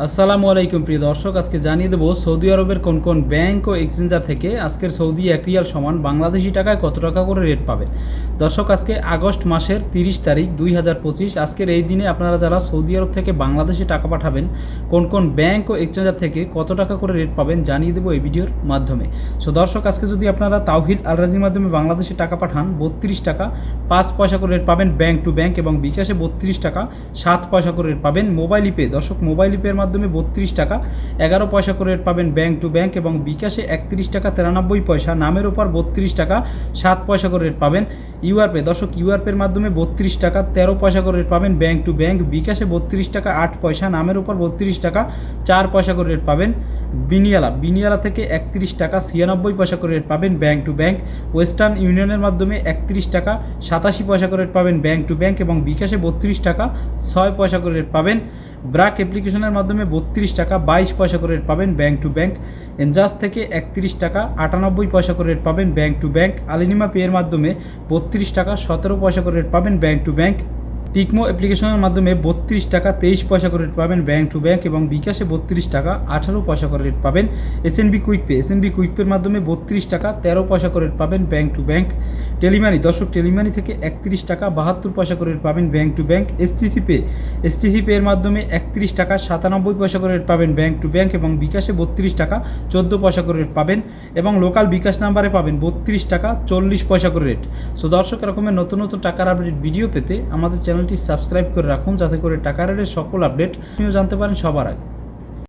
আসসালামু আলাইকুম প্রিয় দর্শক, আজকে জানিয়ে দেবো সৌদি আরবের কোন কোন ব্যাংক ও এক্সচেঞ্জার থেকে আজকের সৌদি এক রিয়াল সমান বাংলাদেশি টাকায় কত টাকা করে রেট পাবেন দর্শক, আজকে আগস্ট মাসের তিরিশ তারিখ দুই হাজার পঁচিশ, আজকের এই দিনে আপনারা যারা সৌদি আরব থেকে বাংলাদেশে টাকা পাঠাবেন, কোন কোন ব্যাংক ও এক্সচেঞ্জার থেকে কত টাকা করে রেট পাবেন জানিয়ে দেবো এই ভিডিওর মাধ্যমে। সো দর্শক, আজকে যদি আপনারা তাওহিদ আলরাজির মাধ্যমে বাংলাদেশে টাকা পাঠান, বত্রিশ টাকা, পাঁচ পয়সা করে রেট পাবেন ব্যাংক টু ব্যাংক এবং বিকাশে বত্রিশ টাকা, সাত পয়সা করে রেট পাবেন মোবাইল ইপে। দর্শক, মোবাইল ইপের মাধ্যমে বত্রিশ টাকা। এগারো পয়সা করে রেট পাবেন ব্যাঙ্ক টু ব্যাংক এবং বিকাশে একত্রিশ টাকা, তিরানব্বই পয়সা। নামের ওপর বত্রিশ টাকা, সাত পয়সা করে রেট পাবেন ইউআরপে। দর্শক, ইউআরপের মাধ্যমে বত্রিশ টাকা, তেরো পয়সা করে রেট পাবেন ব্যাঙ্ক টু ব্যাংক। বিকাশে বত্রিশ টাকা, আট পয়সা। নামের ওপর বত্রিশ টাকা, চার পয়সা করে রেট পাবেন বিনিয়ালা। বিনিয়ালা থেকে একত্রিশ টাকা ছিয়ানব্বই পয়সা করে রেট পাবেন ব্যাংক টু ব্যাংক ওয়েস্টার্ন ইউনিয়নের মাধ্যমে একত্রিশ টাকা সাতাশি পয়সা করে রেট পাবেন ব্যাংক টু ব্যাংক এবং বিকাশে বত্রিশ টাকা ছয় পয়সা করে রেট পাবেন। ব্রাক অ্যাপ্লিকেশনের মাধ্যমে বত্রিশ টাকা বাইশ পয়সা করে রেট পাবেন ব্যাংক টু ব্যাংক এনজাস থেকে একত্রিশ টাকা আটানব্বই পয়সা করে রেট পাবেন ব্যাংক টু ব্যাংক আলিনিমা পেয়ের মাধ্যমে বত্রিশ টাকা সতেরো পয়সা করে রেট পাবেন ব্যাংক টু ব্যাংক টিকমো অ্যাপ্লিকেশনের মাধ্যমে বত্রিশ টাকা তেইশ পয়সা করে রেট পাবেন ব্যাঙ্ক টু ব্যাঙ্ক এবং বিকাশে বত্রিশ টাকা আঠারো পয়সা করে রেট পাবেন SNB quick pay SNB quick পের মাধ্যমে বত্রিশ টাকা তেরো পয়সা করে রেট পাবেন ব্যাঙ্ক টু ব্যাঙ্ক টেলিমানি দর্শক টেলিমানি থেকে একত্রিশ টাকা বাহাত্তর পয়সা করে রেট পাবেন bank to bank STC pay STC pay এর মাধ্যমে একত্রিশ টাকা সাতানব্বই পয়সা করে রেট পাবেন ব্যাঙ্ক টু ব্যাঙ্ক এবং বিকাশে বত্রিশ টাকা চোদ্দ পয়সা করে রেট পাবেন এবং লোকাল বিকাশ নাম্বারে পাবেন বত্রিশ টাকা চল্লিশ পয়সা করে রেট সো দর্শক, এরকমের নতুন নতুন টাকার আপডেট ভিডিও পেতে আমাদের চ্যানেলটি সাবস্ক্রাইব করে রাখুন যাতে করে টাকারের সকল আপডেট আপনিও জানতে পারেন সবার আগে।